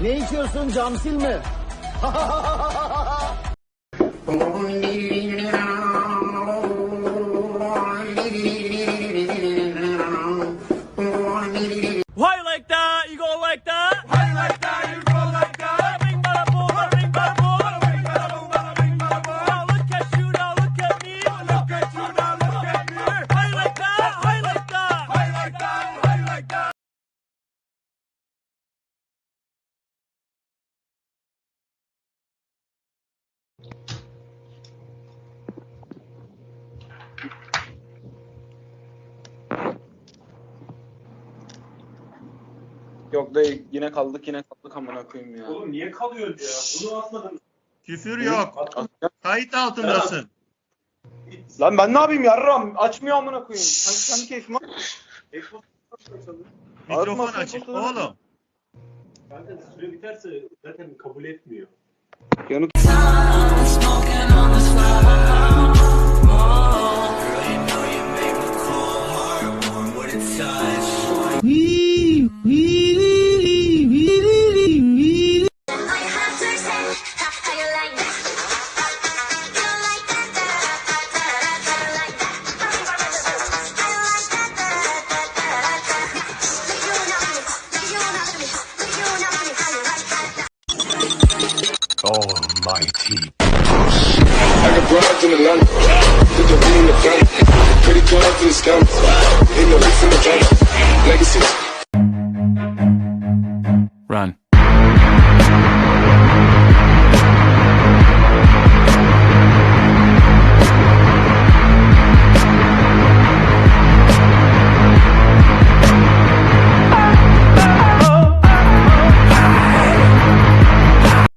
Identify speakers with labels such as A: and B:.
A: Ne içiyorsun camsil mi?
B: Yok dayı yine kaldık yine kaldık amına koyayım ya.
C: Oğlum niye kalıyorsun ya? Bunu atmadım.
D: Küfür yok. Kayıt altındasın.
B: Lan ben ne yapayım yarram? Açmıyor amına koyayım. Sanki kendi.
C: Xbox açalım.
D: Mikrofon
B: Atma,
D: açık oğlum.
C: Kanka süre biterse zaten kabul etmiyor.
B: Yanık.
E: I I
F: got broads in. Put the in the family. Pretty in the in the family. Legacies.